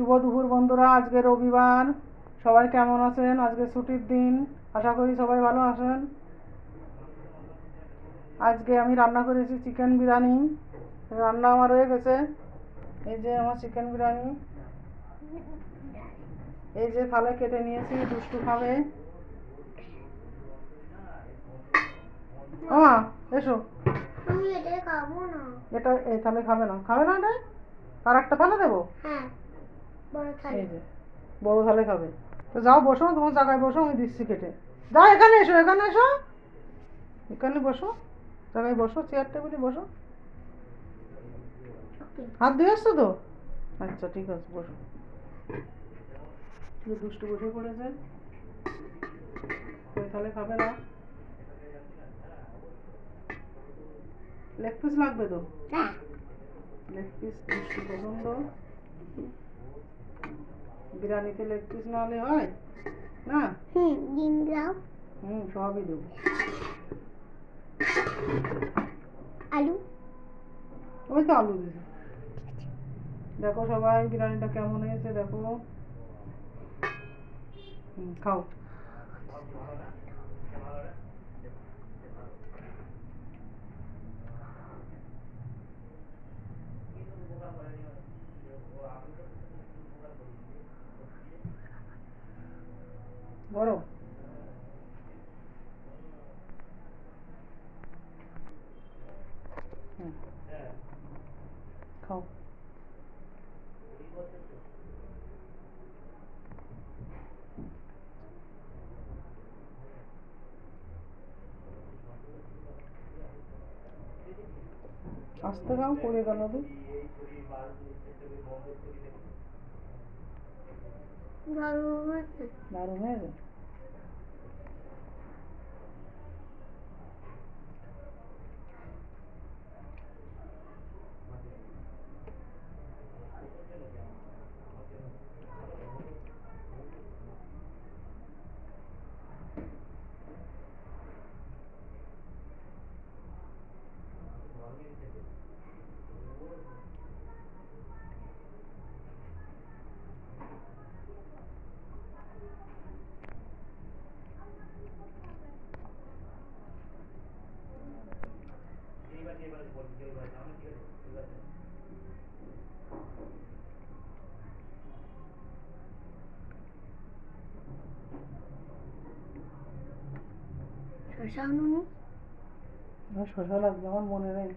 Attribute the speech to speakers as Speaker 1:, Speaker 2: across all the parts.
Speaker 1: শুভ দুপুর বন্ধুরা আজকে রবিবার। সবাই কেমন আছেন? আজকে ছুটির দিন। আশা করি সবাই ভালো আছেন। আজকে আমি রান্না করেছি চিকেন বিরিয়ানি। রান্না আমার হয়ে গেছে। এই যে আমার চিকেন বিরিয়ানি। এই যে থালে কেটে নিয়েছি দুষ্টু খাবে। আমা এসো।
Speaker 2: এটা খাব না।
Speaker 1: এটা এই থালে খাবে না। খাবে না এটা? আর একটা থালে দেবো?
Speaker 2: হ্যাঁ।
Speaker 1: এই যে বড় থালে খাবে। তো যাও বসো তোমার জায়গায় বসো আমি দিচ্ছি কেটে। যাও এখানে এসো এখানে এসো। এখানে বসো জায়গায় বসো চেয়ার টেবিলে বসো। হাত ধুয়ে আসছো তো? আচ্ছা ঠিক আছে বসো। দুষ্টু বসে পড়েছে। ওই তাহলে খাবে না। লেগ পিস লাগবে তো? লেগ পিস দুষ্টু পছন্দ। বিরিয়ানিতে লেগ পিস না হলে হয়? না?
Speaker 2: হুম ডিম দাও
Speaker 1: হুম সবই দেবো।
Speaker 2: আলু।
Speaker 1: ওই তো আলু দিয়েছি। দেখো সবাই বিরিয়ানিটা কেমন হয়েছে দেখো। খাও। গরম হুম। খাও। আস্তে খাও পড়ে গেল তো
Speaker 2: দারুণ হয়েছে
Speaker 1: দারুণ হয়েছে
Speaker 2: শসা নুনি?
Speaker 1: আমার শসা লাগবে আমার মনে নেই।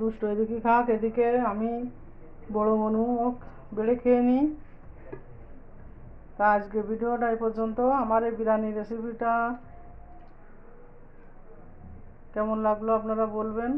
Speaker 1: দুষ্ট এদিকে খাক, এদিকে আমি, বড় মনু বেড়ে খেয়ে নিই তা আজকে ভিডিওটা এই পর্যন্ত। আমার এই বিরিয়ানি রেসিপিটা কেমন লাগল আপনারা বলবেন?